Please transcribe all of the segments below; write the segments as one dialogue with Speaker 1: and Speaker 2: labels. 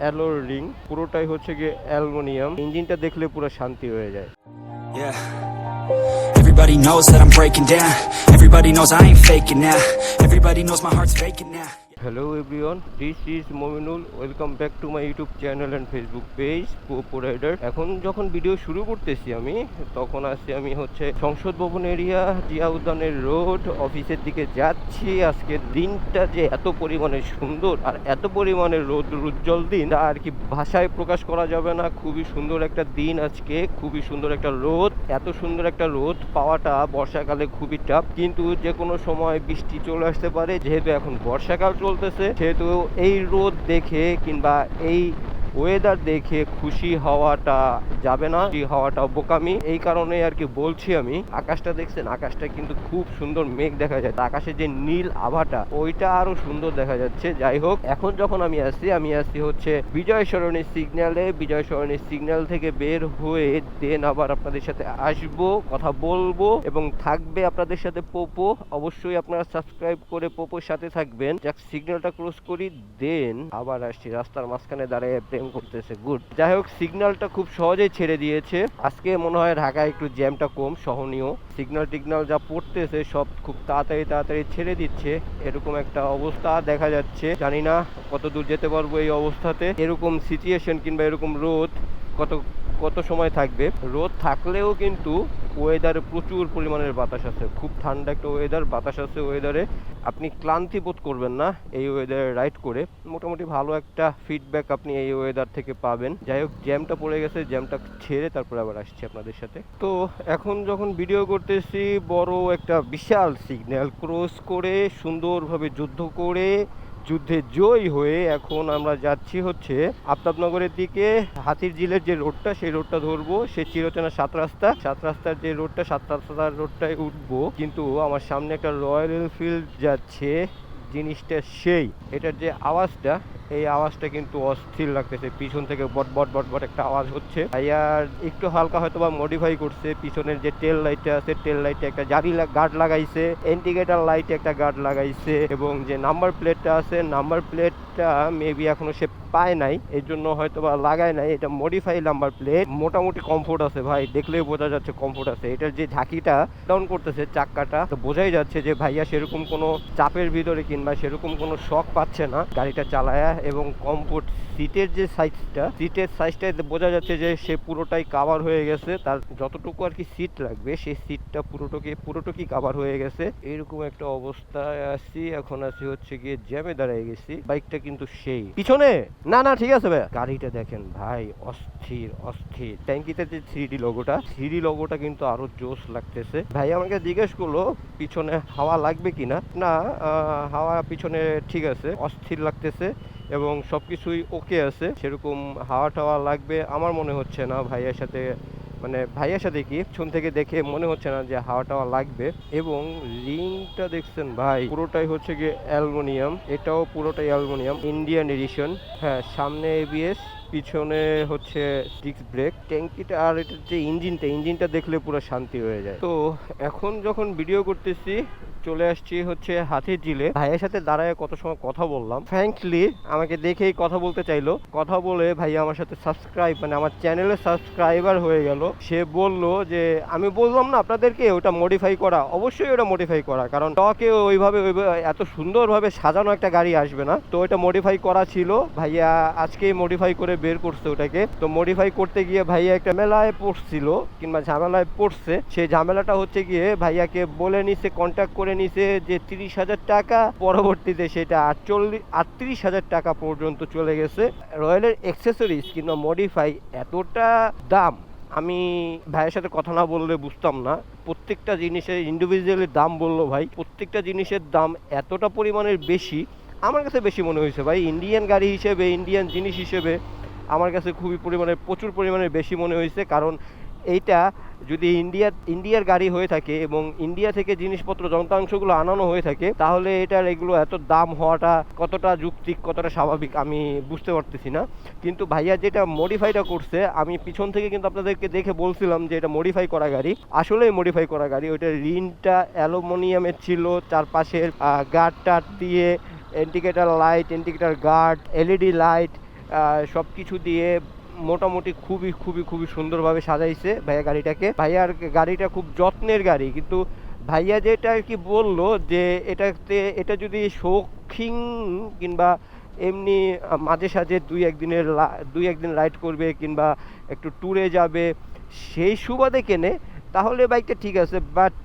Speaker 1: অ্যালোর ring পুরোটাই হচ্ছে গিয়ে অ্যালমোনিয়াম ইঞ্জিনটা দেখলে পুরো শান্তি হয়ে যায়
Speaker 2: Everybody knows that I'm breaking down. Everybody knows I ain't faking now. Everybody knows my heart's faking now.
Speaker 1: Hello everyone this is Mominul welcome back to my YouTube channel and Facebook page rider এখন যখন video শুরু করতেছি আমি, তখন আছি আমি হচ্ছে সংসদ ভবন এরিয়া জিয়া উদ্যানের রোড অফিসের দিকে যাচ্ছি। আজকের দিনটা যে এত পরিমাণে সুন্দর আর এত পরিমাণে রোদ উজ্জ্বল দিন আর কি ভাষায় প্রকাশ করা যাবে না। খুবই সুন্দর একটা দিন আজকে, খুবই সুন্দর একটা রোদ। এত সুন্দর একটা রোদ, পাওয়াটা বর্ষাকালে খুবই টাফ কিন্তু যে কোনো সময় বৃষ্টি চলে আসতে পারে, যেহেতু এখন বর্ষাকাল চলতেছে সেহেতু এই রোদ দেখে কিংবা এই ওয়েদার দেখে খুশি হওয়াটা যাবে না, খুশি হওয়াটা বোকামি। এই কারণে আর কি বলছি আমি, আকাশটা দেখছেন? আকাশটা কিন্তু খুব সুন্দর মেঘ দেখা যায় আকাশে যে নীল আভাটা, ওইটা আরও সুন্দর দেখা যাচ্ছে। যাই হোক, এখন যখন আমি আসছি আমি আসছি হচ্ছে বিজয় সরণী সিগন্যালে। বিজয় সরণী সিগন্যাল থেকে বের হয়ে দেন আবার আপনাদের সাথে আসব, কথা বলব এবং থাকবে আপনাদের সাথে পোপো অবশ্যই আপনারা সাবস্ক্রাইব করে পোপোর সাথে থাকবেন। যাক, সিগন্যালটা ক্রস করি দেন আবার আসছি রাস্তার মাঝখানে দাঁড়িয়ে প্রেম করতেছে। গুড যাই হোক সিগন্যালটা খুব সহজেই ছেড়ে দিয়েছে। আজকে মনে হয় ঢাকায় একটু জ্যামটা কম, সহনীয়। সিগন্যাল টিগনাল যা পড়তেছে, সব খুব তাড়াতাড়ি তাড়াতাড়ি ছেড়ে দিচ্ছে। এরকম একটা অবস্থা দেখা যাচ্ছে। জানি না কত দূর যেতে পারব এই অবস্থাতে। এরকম সিচুয়েশন কিংবা এরকম রোদ কত কত সময় থাকবে? রোদ থাকলেও কিন্তু ওয়েদারে প্রচুর পরিমাণের বাতাস আছে। খুব ঠান্ডা একটা ওয়েদার বাতাস আছে ওয়েদারে আপনি ক্লান্তি বোধ করবেন না এই ওয়েদারে রাইড করে। মোটামুটি ভালো একটা ফিডব্যাক আপনি এই ওয়েদার থেকে পাবেন। যাই হোক জ্যামটা পড়ে গেছে জ্যামটা ছেড়ে তারপর আবার আসছি আপনাদের সাথে। তো এখন যখন ভিডিও করতেছি, বড় একটা বিশাল সিগন্যাল ক্রস করে, সুন্দরভাবে যুদ্ধ করে যুদ্ধে জয় হয়ে এখন আমরা যাচ্ছি হচ্ছে আফতাবনগরের দিকে। হাতির জিলের যে রোডটা, সেই রোডটা ধরবো। সে চিরচেনা সাত রাস্তা। সাত রাস্তার যে রোডটা, সাত রাস্তার রোডটায় উঠবো। কিন্তু আমার সামনে একটা রয়্যাল এনফিল্ড যাচ্ছে। জিনিসটা সেই। এটার যে আওয়াজটা, এই আওয়াজটা কিন্তু অস্থির লাগতেছে। পিছন থেকে বট বট বট বট একটা আওয়াজ হচ্ছে। আর একটু হালকা হয়তো বা মডিফাই করছে। পিছনের যে টেল লাইটটা আছে টেল লাইটে একটা জারি গার্ড লাগাইছে। ইন্ডিকেটার লাইটে একটা গার্ড লাগাইছে। এবং যে নাম্বার প্লেটটা আছে নাম্বার প্লেটটা মেবি এখনও সে পায় নাই। এর জন্য হয়তো বা লাগায় নাই। এটা মডিফাই নাম্বার প্লেট মোটামুটি কমফোর্ট আছে ভাই। দেখলেই বোঝা যাচ্ছে কমফোর্ট আছে। এটার যে ঝাঁকিটা ডাউন করতেছে, চাক্কাটা, তো বোঝাই যাচ্ছে যে ভাইয়া সেরকম কোনো চাপের ভিতরে কিংবা সেরকম কোনো শখ পাচ্ছে না। গাড়িটা চালায়া এবং কমফোর্ট সিটের যে সাইজটা সিটের সাইজটা বোঝা যাচ্ছে যে সে পুরোটাই কাভার হয়ে গেছে। তার যতটুকু আর কি সিট লাগবে সেই সিটটা পুরোটুকি পুরোটুকি কাভার হয়ে গেছে। এরকম একটা অবস্থায় আছি। এখন আছি হচ্ছে গিয়ে জ্যামে দাঁড়িয়ে গেছি। বাইকটা কিন্তু সেই। পিছনে? না না ঠিক আছে ভাই গাড়িটা দেখেন ভাই অস্থির অস্থির। ট্যাঙ্কিতে যে থ্রি লোগোটা থ্রি লোগোটা কিন্তু আরও জোশ লাগতেছে। ভাই আমাকে জিজ্ঞেস করল পিছনে হাওয়া লাগবে কিনা? না আহ, হাওয়া পিছনে ঠিক আছে, অস্থির লাগতেছে এবং সব কিছুই ওকে আছে। সেরকম হাওয়া টাওয়া লাগবে আমার মনে হচ্ছে না ভাইয়ের সাথে মানে ভাইয়ের সাথে কি, পিছন থেকে দেখে মনে হচ্ছে না যে হাওয়া টাওয়া লাগবে এবং রিংটা দেখছেন ভাই, পুরোটাই হচ্ছে গিয়ে অ্যালমোনিয়াম, এটাও পুরোটাই অ্যালমোনিয়াম, ইন্ডিয়ান এডিশন। হ্যাঁ সামনে এবিএস পিছনে হচ্ছে ডিস্ক ব্রেক ট্যাঙ্কিটা আর এটার যে ইঞ্জিনটা ইঞ্জিনটা দেখলে পুরো শান্তি হয়ে যায়। তো এখন যখন ভিডিও করতেছি, চলে আসছি হচ্ছে হাতির জিলে ভাইয়ের সাথে দাঁড়ায় কত সময় কথা বললাম। ফ্র্যাঙ্কলি আমাকে দেখেই কথা বলতে চাইলো। কথা বলে ভাই আমার সাথে সাবস্ক্রাইব মানে আমার চ্যানেলে সাবস্ক্রাইবার হয়ে গেল। সে বলল যে, আমি বললাম না আপনাদেরকে, ওটা মডিফাই করা। অবশ্যই ওটা মডিফাই করা। কারণ টকে ওইভাবে ওইভাবে এত সুন্দরভাবে সাজানো একটা গাড়ি আসবে না। তো ওটা মডিফাই করা ছিল। ভাইয়া আজকেই মডিফাই করে বের করছে ওটাকে। তো মডিফাই করতে গিয়ে ভাইয়া একটা মেলায় পড়ছিল, কিংবা ঝামেলায় পড়ছে। সেই ঝামেলাটা হচ্ছে গিয়ে ভাইয়াকে বলে নিছে কন্ট্যাক্ট করে নিছে যে তিরিশ হাজার টাকা, পরবর্তীতে সেটা আটচল্লিশ, আটত্রিশ হাজার টাকা পর্যন্ত চলে গেছে। রয়্যালের অ্যাক্সেসরিজ কিংবা মডিফাই এতটা দাম, আমি ভাইয়ের সাথে কথা না বললে বুঝতাম না। প্রত্যেকটা জিনিসের ইন্ডিভিজুয়ালি দাম বলল ভাই। প্রত্যেকটা জিনিসের দাম এতটা পরিমাণের বেশি, আমার কাছে বেশি মনে হয়েছে ভাই। ইন্ডিয়ান গাড়ি হিসেবে ইন্ডিয়ান জিনিস হিসেবে আমার কাছে খুবই পরিমাণে, প্রচুর পরিমাণে বেশি মনে হয়েছে। কারণ এইটা যদি ইন্ডিয়া, ইন্ডিয়ার গাড়ি হয়ে থাকে এবং ইন্ডিয়া থেকে জিনিসপত্র, যন্ত্রাংশগুলো আনানো হয়ে থাকে, তাহলে এটার এগুলো এত দাম হওয়াটা কতটা যুক্তিক কতটা স্বাভাবিক, আমি বুঝতে পারতেছি না। কিন্তু ভাইয়া যেটা মডিফাইটা করছে, আমি পিছন থেকে কিন্তু আপনাদেরকে দেখে বলছিলাম যে এটা মডিফাই করা গাড়ি। আসলেই মডিফাই করা গাড়ি। ওইটার রিনটা অ্যালুমিনিয়ামের ছিল, চারপাশের গার্ড টার্ড দিয়ে indicator light indicator guard LED light সব কিছু দিয়ে মোটামুটি খুবই খুবই খুবই সুন্দরভাবে সাজাইছে ভাইয়া গাড়িটাকে। ভাইয়ার গাড়িটা খুব যত্নের গাড়ি, কিন্তু ভাইয়া যেটা আর কি বলল যে এটাতে, এটা যদি শৌখিন কিংবা এমনি মাঝে সাঝে দুই একদিনের দুই একদিন রাইড করবে কিংবা একটু ট্যুরে যাবে, সেই সুবাদে কেনে, তাহলে বাইকটা ঠিক আছে, বাট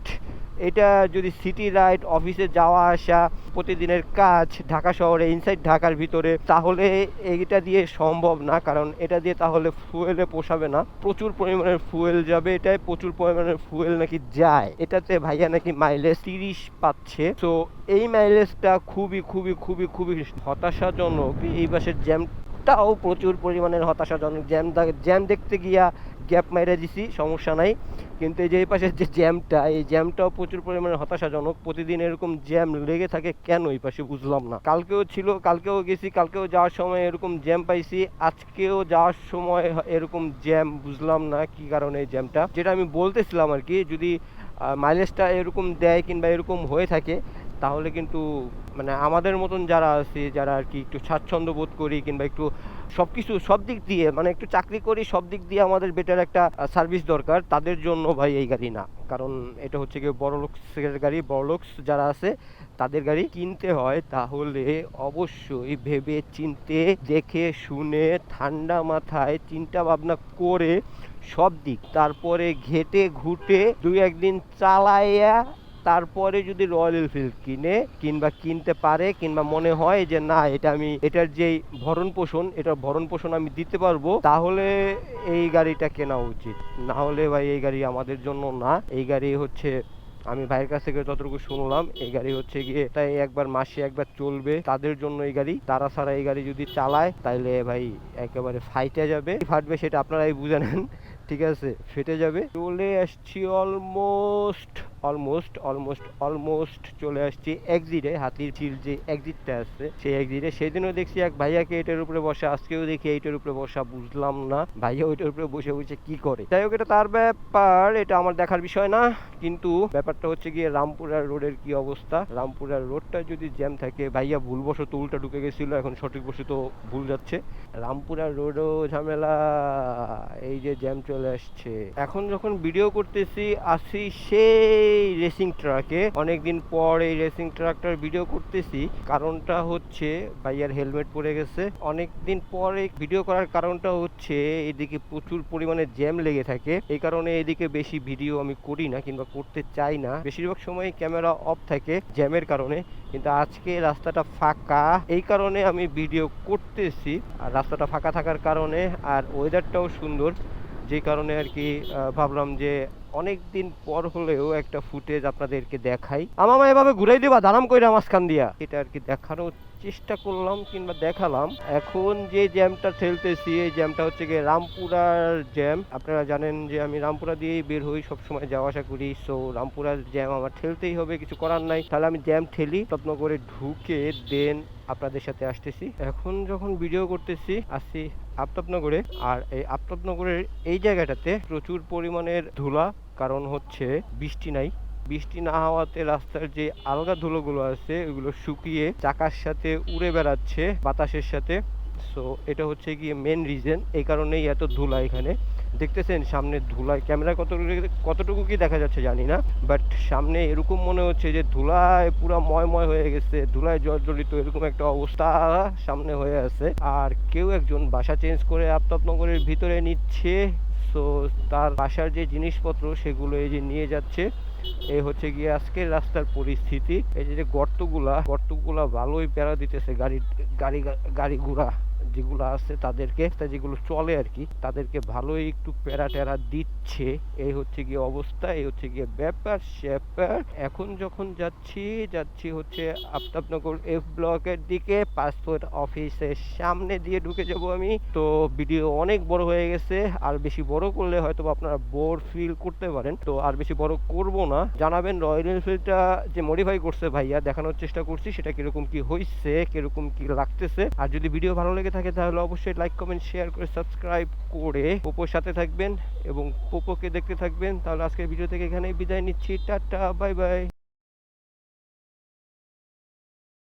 Speaker 1: এটা যদি সিটি রাইড অফিসে যাওয়া, আসা প্রতিদিনের কাজ ঢাকা শহরে ইনসাইড ঢাকার ভিতরে, তাহলে এইটা দিয়ে সম্ভব না। কারণ এটা দিয়ে তাহলে ফুয়েলে পোষাবে না। প্রচুর পরিমাণের ফুয়েল যাবে এটায়, প্রচুর পরিমাণের ফুয়েল নাকি যায়। এটাতে ভাইয়া নাকি মাইলেজ তিরিশ পাচ্ছে। তো এই মাইলেজটা খুবই খুবই খুবই খুবই হতাশাজনক। এই বাসের জ্যামটাও প্রচুর পরিমাণের হতাশাজনক। জ্যাম জ্যাম দেখতে গিয়া গ্যাপ মাইরা দিছি, সমস্যা নাই। কিন্তু এই যে এই পাশের যে জ্যামটা, এই জ্যামটাও প্রচুর পরিমাণে হতাশাজনক। প্রতিদিন এরকম জ্যাম লেগে থাকে কেন এই পাশে বুঝলাম না। কালকেও ছিল, কালকেও গেছি, কালকেও যাওয়ার সময় এরকম জ্যাম পাইছি, আজকেও যাওয়ার সময় এরকম জ্যাম, বুঝলাম না কি কারণে এই জ্যামটা। যেটা আমি বলতেছিলাম আর কি, যদি মাইলেজটা এরকম দেয় কিংবা এরকম হয়ে থাকে, তাহলে কিন্তু মানে আমাদের মতন যারা আছি, যারা আর কি একটু স্বাচ্ছন্দ্য বোধ করি কিংবা একটু সব কিছু সব দিক দিয়ে মানে একটু চাকরি করি সব দিক দিয়ে আমাদের বেটার একটা সার্ভিস দরকার। তাদের জন্য ভাই এই গাড়ি না। কারণ এটা হচ্ছে কি বড় লোকসের গাড়ি। বড় লোকস যারা আছে, তাদের গাড়ি কিনতে হয় তাহলে অবশ্যই ভেবে চিনতে, দেখে শুনে, ঠান্ডা মাথায় চিন্তা ভাবনা করে সব দিক। তারপরে ঘেটে ঘুটে দুই একদিন চালাইয়া তারপরে যদি রয়্যাল এনফিল্ড কিনে, কিংবা কিনতে পারে, কিংবা মনে হয় যে না, এটা আমি, এটার যেই ভরণ পোষণ, এটার ভরণ পোষণ আমি দিতে পারব, তাহলে এই গাড়িটা কেনা উচিত। না হলে ভাই এই গাড়ি আমাদের জন্য না। এই গাড়ি হচ্ছে, আমি ভাইয়ের কাছ থেকে যতটুকু শুনলাম, এই গাড়ি হচ্ছে গিয়ে, তাই একবার মাসে একবার চলবে, তাদের জন্য এই গাড়ি। তারা ছাড়া এই গাড়ি যদি চালায় তাহলে ভাই একেবারে ফাইটে যাবে। ফাটবে সেটা আপনারাই বুঝে নেন, ঠিক আছে? ফেটে যাবে। চলে আসছি অলমোস্ট অলমোস্ট অলমোস্ট অলমোস্ট চলে আসছি এক্সিটে হাতির চিল যে এক্সিটটা আছে, সেই এক্সিটে সেদিনও দেখছি এক ভাইয়াকে এটার উপরে বসা, আজকেও দেখি এইটার উপরে বসা, বুঝলাম না ভাইয়া ওইটার উপরে বসে বসে কি করে। যাই হোক, এটা তার ব্যাপার, এটা আমার দেখার বিষয় না, কিন্তু ব্যাপারটা হচ্ছে গিয়ে রামপুরার রোডের কি অবস্থা? রামপুরার রোডটা যদি জ্যাম থাকে, ভাইয়া ভুলবশত উল্টা ঢুকে গেছিল, এখন সঠিক বসে তো ভুল যাচ্ছে। রামপুরার রোডও ঝামেলা, এই যে জ্যাম চলে আসছে। এখন যখন ভিডিও করতেছি, আসি সেই রেসিং ট্রাকে অনেকদিন পর এই রেসিং ট্রাকটার ভিডিও করতেছি। কারণটা হচ্ছে ভাইয়ার হেলমেট পরে গেছে। অনেকদিন পরে ভিডিও করার কারণটা হচ্ছে এদিকে প্রচুর পরিমাণে জ্যাম লেগে থাকে। এই কারণে এদিকে বেশি ভিডিও আমি করি না কিংবা করতে চাই না। বেশিরভাগ সময় ক্যামেরা অফ থাকে জ্যামের কারণে। কিন্তু আজকে রাস্তাটা ফাঁকা। এই কারণে আমি ভিডিও করতেছি। আর রাস্তাটা ফাঁকা থাকার কারণে আর ওয়েদারটাও সুন্দর। যে কারণে আর কি ভাবলাম যে অনেক দিন পর হলেও একটা ফুটেজ আপনাদেরকে দেখাই। আমামা এভাবে ঘুরাই দিবা, দাঁড়াম কইরা মাঝখান দিয়া। এটা আর কি দেখানোর চেষ্টা করলাম কিংবা দেখালাম। এখন যে জ্যামটা ঠেলতেছি, এই জ্যামটা হচ্ছে গিয়ে রামপুরার জ্যাম। আপনারা জানেন যে আমি রামপুরা দিয়েই বের হই সবসময় যাওয়া আসা করি। সো রামপুরার জ্যাম আমার ঠেলতেই হবে, কিছু করার নাই। তাহলে আমি জ্যাম ঠেলি যত্ন করে ঢুকে দেন আপনাদের সাথে আসতেছি। এখন যখন ভিডিও করতেছি, আসছি আফতাবনগরে। আর এই আফতাবনগরের এই জায়গাটাতে প্রচুর পরিমাণের ধুলা, কারণ হচ্ছে বৃষ্টি নাই। বৃষ্টি না হওয়াতে রাস্তার যে আলগা ধুলোগুলো আছে ওগুলো শুকিয়ে চাকার সাথে উড়ে বেড়াচ্ছে বাতাসের সাথে। সো এটা হচ্ছে গিয়ে মেন রিজন এই কারণেই এত ধুলা এখানে। দেখতেছেন সামনে ধুলায় ক্যামেরা কত কতটুকু কি দেখা যাচ্ছে জানি না বাট সামনে এরকম মনে হচ্ছে যে ধুলায় পুরো ময়ময় হয়ে গেছে, ধুলায় জর্জরিত এরকম একটা অবস্থা সামনে হয়ে আছে। আর কেউ একজন বাসা চেঞ্জ করে আফতাবনগরের ভিতরে নিচ্ছে সো তার বাসার যে জিনিসপত্র সেগুলো এই যে নিয়ে যাচ্ছে। এই হচ্ছে গিয়ে আজকে রাস্তার পরিস্থিতি। এই যে গর্তগুলা গর্তগুলা ভালোই প্যারা দিতেছে গাড়ি গাড়ি গাড়ি ঘোড়া। যেগুলো আছে তাদেরকে, তা যেগুলো চলে আর কি, তাদেরকে ভালোই একটু প্যারা ট্যারা দিচ্ছে। এই হচ্ছে গিয়ে অবস্থা, এই হচ্ছে গিয়ে ব্যাপার, স্যাপার। এখন যখন যাচ্ছি যাচ্ছি হচ্ছে আফতাবনগর এফ ব্লকের দিকে, পাসপোর্ট অফিসের সামনে দিয়ে ঢুকে যাব আমি। তো ভিডিও অনেক বড় হয়ে গেছে, আর বেশি বড় করলে হয়তো আপনারা বোর ফিল করতে পারেন। তো আর বেশি বড় করব না। জানাবেন রয়্যাল এনফিল্ডটা যে মডিফাই করছে ভাইয়া, দেখানোর চেষ্টা করছি, সেটা কীরকম কি হয়েছে কীরকম কি লাগতেছে। আর যদি ভিডিও ভালো লেগে থাকে তাহলে অবশ্যই লাইক কমেন্ট শেয়ার করে সাবস্ক্রাইব করে পোপোর সাথে থাকবেন এবং পোপোকে দেখতে থাকবেন। তাহলে আজকের ভিডিও থেকে এখানেই বিদায় নিচ্ছি। Tata bye bye